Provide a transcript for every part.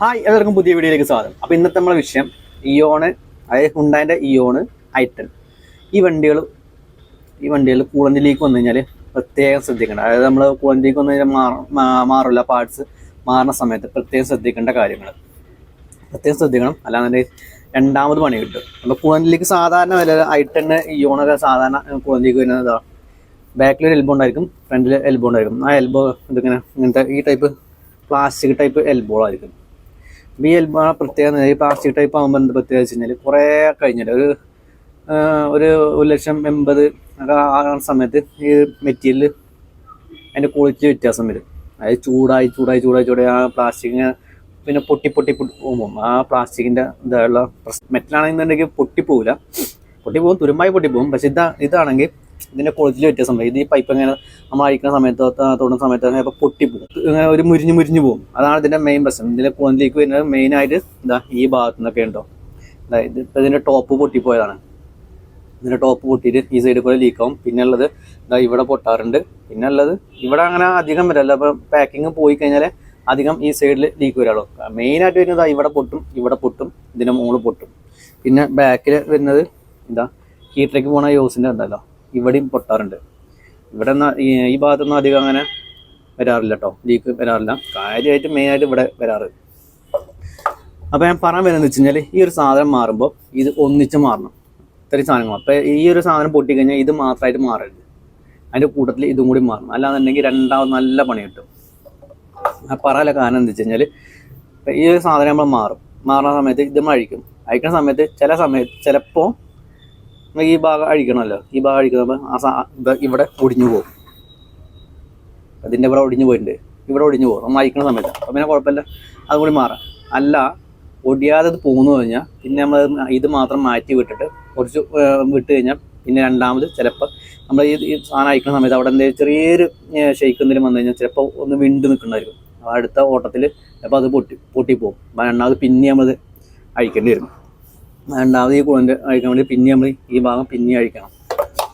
Hi എല്ലാവർക്കും പുതിയ വീഡിയോയിലേക്ക് സ്വാഗതം. അപ്പോൾ ഇന്നത്തെ നമ്മളെ വിഷയം ഇയോണ് അതായത് ഹുണ്ടാന്റെ ഇയോണ് ഐറ്റൻ ഈ വണ്ടികൾ ഈ വണ്ടികൾ കൂളഞ്ചിലേക്ക് വന്നു കഴിഞ്ഞാൽ പ്രത്യേകം ശ്രദ്ധിക്കണം. അതായത് നമ്മൾ കൂളഞ്ചിലേക്ക് വന്നു കഴിഞ്ഞാൽ മാറ മാറില്ല പാർട്സ് മാറുന്ന സമയത്ത് പ്രത്യേകം ശ്രദ്ധിക്കേണ്ട കാര്യങ്ങൾ പ്രത്യേകം ശ്രദ്ധിക്കണം. അല്ലാതെ രണ്ടാമത് പണി കിട്ടും. അപ്പോൾ കൂളഞ്ചിലേക്ക് സാധാരണ വില ഐറ്റൺ ഇയോണൊക്കെ സാധാരണ കൂളഞ്ചിലേക്ക് വരുന്നത് ഇതാ. ബാക്കിൽ ഒരു എൽബോ ഉണ്ടായിരിക്കും ഫ്രണ്ടിൽ എൽബോ ഉണ്ടായിരിക്കും. ആ എൽബോ ഇതിങ്ങനെ ഇങ്ങനത്തെ ഈ ടൈപ്പ് പ്ലാസ്റ്റിക് ടൈപ്പ് എൽബോ ആയിരിക്കും ഈ എൽബോ പ്രത്യേകത ഈ പ്ലാസ്റ്റിക് ടൈപ്പ് ആകുമ്പോൾ എന്ത് പ്രത്യേകത വെച്ച് കഴിഞ്ഞാൽ കുറേ കഴിഞ്ഞിട്ട് ഒരു ഒരു ഒരു ലക്ഷം എൺപത് ഒക്കെ ആ സമയത്ത് ഈ മെറ്റീരിയൽ അതിന്റെ ക്വാളിറ്റി വ്യത്യാസം വരും. അതായത് ചൂടായി ചൂടായി ചൂടായി ചൂടായി ആ പ്ലാസ്റ്റിക് പിന്നെ പൊട്ടി പൊട്ടി പൊട്ടി പോകുമ്പോൾ ആ പ്ലാസ്റ്റിക്കിന്റെ ഇതായുള്ള മെറ്റലാണെന്നുണ്ടെങ്കിൽ പൊട്ടിപ്പോവില്ല പൊട്ടിപ്പോകും തുരുമ്പായി പൊട്ടിപ്പോകും പക്ഷെ ഇതാ ഇതാണെങ്കിൽ ഇതിന്റെ ക്വാളിറ്റിയിൽ വ്യത്യാസം വരും ഇത് ഈ പൈപ്പ് ഇങ്ങനെ നമ്മൾ അഴിക്കുന്ന സമയത്ത് തൊടുന്ന സമയത്ത് ചിലപ്പോൾ പൊട്ടിപ്പോകും. ഇങ്ങനെ ഒരു മുരിഞ്ഞ് മുരിഞ്ഞ് പോകും. അതാണ് ഇതിന്റെ മെയിൻ പ്രശ്നം. ഇതിന്റെ ക്വാളിറ്റിക്ക് വരുന്നത് മെയിനായിട്ട് ഇതാ ഈ ഭാഗത്തു നിന്നൊക്കെ ഉണ്ടോ? ഇതാ ഇത് ഇപ്പോൾ ഇതിന്റെ ടോപ്പ് പൊട്ടിപ്പോയതാണ്. ഇതിന്റെ ടോപ്പ് പൊട്ടിയിട്ട് ഈ സൈഡിൽ കൂടെ ലീക്കാവും പിന്നെ ഉള്ളത് ഇതാ ഇവിടെ പൊട്ടാറുണ്ട്. പിന്നെ ഉള്ളത് ഇവിടെ അങ്ങനെ അധികം വരല്ല. അപ്പോൾ പാക്കിങ് പോയി കഴിഞ്ഞാൽ അധികം ഈ സൈഡിൽ ലീക്ക് വരാളൂ മെയിനായിട്ട് വരുന്നത് ഇവിടെ പൊട്ടും ഇവിടെ പൊട്ടും ഇതിന്റെ മുകളിൽ പൊട്ടും. പിന്നെ ബാക്കിൽ വരുന്നത് എന്താ ഹീറ്ററിലേക്ക് പോണ യോസിന്റെ ഉണ്ടല്ലോ. ഇവിടെയും പൊട്ടാറുണ്ട്. ഇവിടെ ഈ ഭാഗത്തൊന്നും അധികം അങ്ങനെ വരാറില്ല കേട്ടോ ലീക്ക് വരാറില്ല. കാര്യമായിട്ട് മെയിനായിട്ട് ഇവിടെ വരാറ്. അപ്പോൾ ഞാൻ പറയാൻ വരുന്നത് വെച്ച് കഴിഞ്ഞാൽ ഈ ഒരു സാധനം മാറുമ്പോൾ ഇത് ഒന്നിച്ച് മാറണം. ഇത്രയും സാധനങ്ങൾ. അപ്പോൾ ഈ ഒരു സാധനം പൊട്ടിക്കഴിഞ്ഞാൽ ഇത് മാത്രമായിട്ട് മാറരുത്. അതിന്റെ കൂട്ടത്തിൽ ഇതും കൂടി മാറണം. അല്ലാന്നുണ്ടെങ്കിൽ രണ്ടാമത് നല്ല പണി കിട്ടും. പറയാനുള്ള കാരണം എന്താ വെച്ച് ഈ ഒരു സാധനം നമ്മൾ മാറും. മാറുന്ന സമയത്ത് ഇത് അഴിക്കും അഴിക്കുന്ന സമയത്ത് ചില സമയത്ത് ചിലപ്പോൾ ഈ ഭാഗം അഴിക്കണമല്ലോ. ഈ ഭാഗം അഴിക്കുമ്പോൾ ആ സാ ഇവിടെ ഒടിഞ്ഞു പോകും. അതിന്റെ ഇവിടെ ഒടിഞ്ഞു പോയിട്ടുണ്ട്. ഇവിടെ ഒടിഞ്ഞു പോകും. നമ്മൾ അഴിക്കണ സമയത്ത്. അപ്പം പിന്നെ കുഴപ്പമില്ല. അതുകൂടി മാറാം. അല്ല ഒടിയാതെ പോകുന്നു കഴിഞ്ഞാൽ പിന്നെ നമ്മൾ ഇത് മാത്രം മാറ്റി വിട്ടിട്ട് കുറച്ച് വിട്ട് കഴിഞ്ഞാൽ പിന്നെ രണ്ടാമത് ചിലപ്പോൾ നമ്മൾ ഈ സാധനം അയക്കുന്ന സമയത്ത് അവിടെ എന്തെങ്കിലും ചെറിയൊരു ഷെയ്ക്ക് എന്തെങ്കിലും വന്നു കഴിഞ്ഞാൽ ചിലപ്പോൾ ഒന്ന് വിണ്ട് നിൽക്കണമായിരിക്കും. അപ്പോൾ അടുത്ത ഓട്ടത്തിൽ ചിലപ്പോൾ അത് പൊട്ടി പൊട്ടിപ്പോവും. അപ്പോൾ രണ്ടാമത് പിന്നെ നമ്മൾ അഴിക്കേണ്ടി വരും. രണ്ടാമത് ഈ കുളന്റെ അഴിക്കാൻ വേണ്ടി പിന്നെ നമ്മൾ ഈ ഭാഗം പിന്നെ അഴിക്കണം.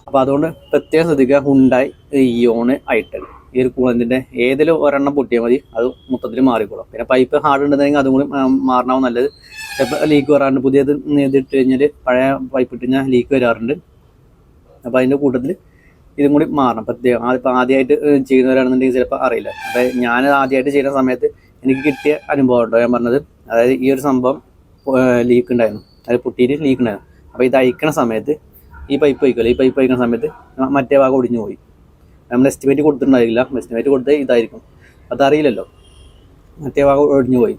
അപ്പോൾ അതുകൊണ്ട് പ്രത്യേകം ശ്രദ്ധിക്കുക ഹുണ്ടായി ഇയോണ് ഐട്ടൽ ഈ ഒരു കൂളത്തിന്റെ ഏതിലും ഒരെണ്ണം പൊട്ടിയാൽ മതി അത് മൊത്തത്തിൽ മാറിക്കോളും. പിന്നെ പൈപ്പ് ഹാർഡ് ഉണ്ടെന്നെങ്കിൽ അതും കൂടി മാറണവും നല്ലത്. ചിലപ്പോൾ ലീക്ക് വരാറുണ്ട് പുതിയത് ഇതിട്ട് കഴിഞ്ഞാൽ പഴയ പൈപ്പ് ഇട്ട് കഴിഞ്ഞാൽ ലീക്ക് വരാറുണ്ട്. അപ്പോൾ അതിന്റെ കൂട്ടത്തിൽ ഇതും കൂടി മാറണം. പ്രത്യേകം അതിപ്പോൾ ആദ്യമായിട്ട് ചെയ്യുന്നവരാണെന്നുണ്ടെങ്കിൽ ചിലപ്പോൾ അറിയില്ല. അപ്പോൾ ഞാൻ ആദ്യമായിട്ട് ചെയ്യുന്ന സമയത്ത് എനിക്ക് കിട്ടിയ അനുഭവം ഉണ്ടോ ഞാൻ പറഞ്ഞത്? അതായത് ഈ ഒരു സംഭവം ലീക്ക് ഉണ്ടായിരുന്നു. അത് പൊട്ടിയിട്ട് ലീക്ക് ഉണ്ടായിരുന്നു അപ്പോൾ ഇത് അയക്കണ സമയത്ത് ഈ പൈപ്പ് അയക്കുമല്ലോ ഈ പൈപ്പ് അയക്കുന്ന സമയത്ത് മറ്റേ ഭാഗം ഒടിഞ്ഞു പോയി. നമ്മൾ എസ്റ്റിമേറ്റ് കൊടുത്തിട്ടുണ്ടായിരിക്കില്ല എസ്റ്റിമേറ്റ് കൊടുത്തത് ഇതായിരിക്കും. അതറിയില്ലല്ലോ. മറ്റേ ഭാഗം ഒടിഞ്ഞു പോയി.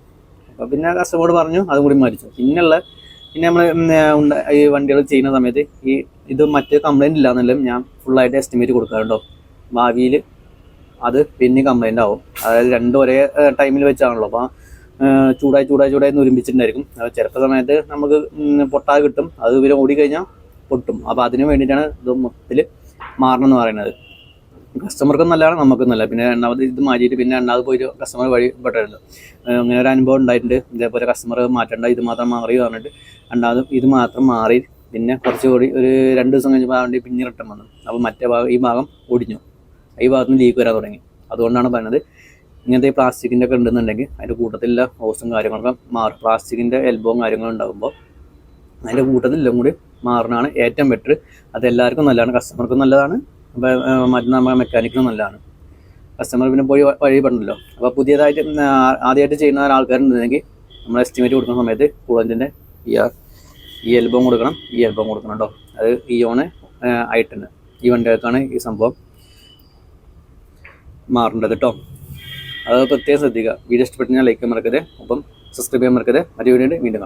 അപ്പോൾ പിന്നെ കസ്റ്റമറോട് പറഞ്ഞു അതും കൂടി മരിച്ചു. പിന്നെയുള്ള പിന്നെ നമ്മൾ ഈ വണ്ടികൾ ചെയ്യുന്ന സമയത്ത് ഈ ഇത് മറ്റേ കംപ്ലൈന്റ് ഇല്ലാന്നെല്ലാം ഞാൻ ഫുള്ളായിട്ട് എസ്റ്റിമേറ്റ് കൊടുക്കാറുണ്ടോ? ഭാവിയിൽ അത് പിന്നെ കംപ്ലൈന്റ് ആവും. അതായത് രണ്ടും ഒരേ ടൈമിൽ വെച്ചാണല്ലോ. അപ്പോൾ ചൂടായി ചൂടായി ചൂടായി ഒരുമിച്ചിട്ടുണ്ടായിരിക്കും. ചിലപ്പോൾ സമയത്ത് നമുക്ക് പൊട്ടാ പൊട്ടാതെ കിട്ടും. അത് ഇവർ ഓടിക്കഴിഞ്ഞാൽ പൊട്ടും. അപ്പോൾ അതിന് വേണ്ടിയിട്ടാണ് ഇത് മൊത്തത്തിൽ മാറണം എന്ന് പറയുന്നത്. കസ്റ്റമർക്കും നല്ലതാണ് നമുക്കും നല്ല പിന്നെ രണ്ടാമത് ഇത് മാറ്റിയിട്ട് പിന്നെ രണ്ടാമത് പോയിട്ട് കസ്റ്റമർ വഴി പെട്ടായിരുന്നു അങ്ങനെ ഒരു അനുഭവം ഉണ്ടായിട്ടുണ്ട്. ഇതേപോലെ കസ്റ്റമർ മാറ്റേണ്ട ഇത് മാത്രം മാറി പറഞ്ഞിട്ട് രണ്ടാമത് ഇത് മാത്രം മാറി പിന്നെ കുറച്ച് കൂടി ഒരു രണ്ട് ദിവസം കഴിഞ്ഞപ്പോൾ വേണ്ടി പിന്നെ റിട്ടേൺ വന്നു. അപ്പോൾ മറ്റേ ഭാഗം ഈ ഭാഗം ഒടിഞ്ഞു. ഈ ഭാഗത്ത് നിന്ന് ലീക്ക് വരാൻ തുടങ്ങി. അതുകൊണ്ടാണ് പറയുന്നത് ഇങ്ങനത്തെ പ്ലാസ്റ്റിക്കിന്റെ ഒക്കെ ഉണ്ടെന്നുണ്ടെങ്കിൽ അതിന്റെ കൂട്ടത്തിലുള്ള ഹോസും കാര്യങ്ങളൊക്കെ മാറും പ്ലാസ്റ്റിക്കിന്റെ എൽബോവും കാര്യങ്ങളും ഉണ്ടാകുമ്പോൾ അതിന്റെ കൂട്ടത്തിൽ എല്ലാം കൂടി മാറണതാണ് ഏറ്റവും ബെറ്റർ അത് എല്ലാവർക്കും നല്ലതാണ്. കസ്റ്റമർക്കും നല്ലതാണ്. മറ്റു നമ്മുടെ മെക്കാനിക്കിനും നല്ലതാണ്. കസ്റ്റമർ പിന്നെ പോയി വഴി പറഞ്ഞല്ലോ. അപ്പോൾ പുതിയതായിട്ട് ആദ്യമായിട്ട് ചെയ്യുന്ന ആൾക്കാരുണ്ടെങ്കിൽ നമ്മൾ എസ്റ്റിമേറ്റ് കൊടുക്കുന്ന സമയത്ത് കൂളന്റിന്റെ ഈ ഈ എൽബം കൊടുക്കണം. ഈ എൽബം കൊടുക്കണം കേട്ടോ അത് ഈ ഓണ് ഐ ഈ വണ്ടികൾക്കാണ് ഈ സംഭവം മാറേണ്ടത് കേട്ടോ അത് പ്രത്യേകം ശ്രദ്ധിക്കുക. വീഡിയോ ഇഷ്ടപ്പെട്ടാൽ ലൈക്ക് മറക്കരുത്. ഒപ്പം സബ്സ്ക്രൈബ് ചെയ്യാൻ മറക്കരുത്. മറ്റു വീഡിയോ വീണ്ടും കാണാം.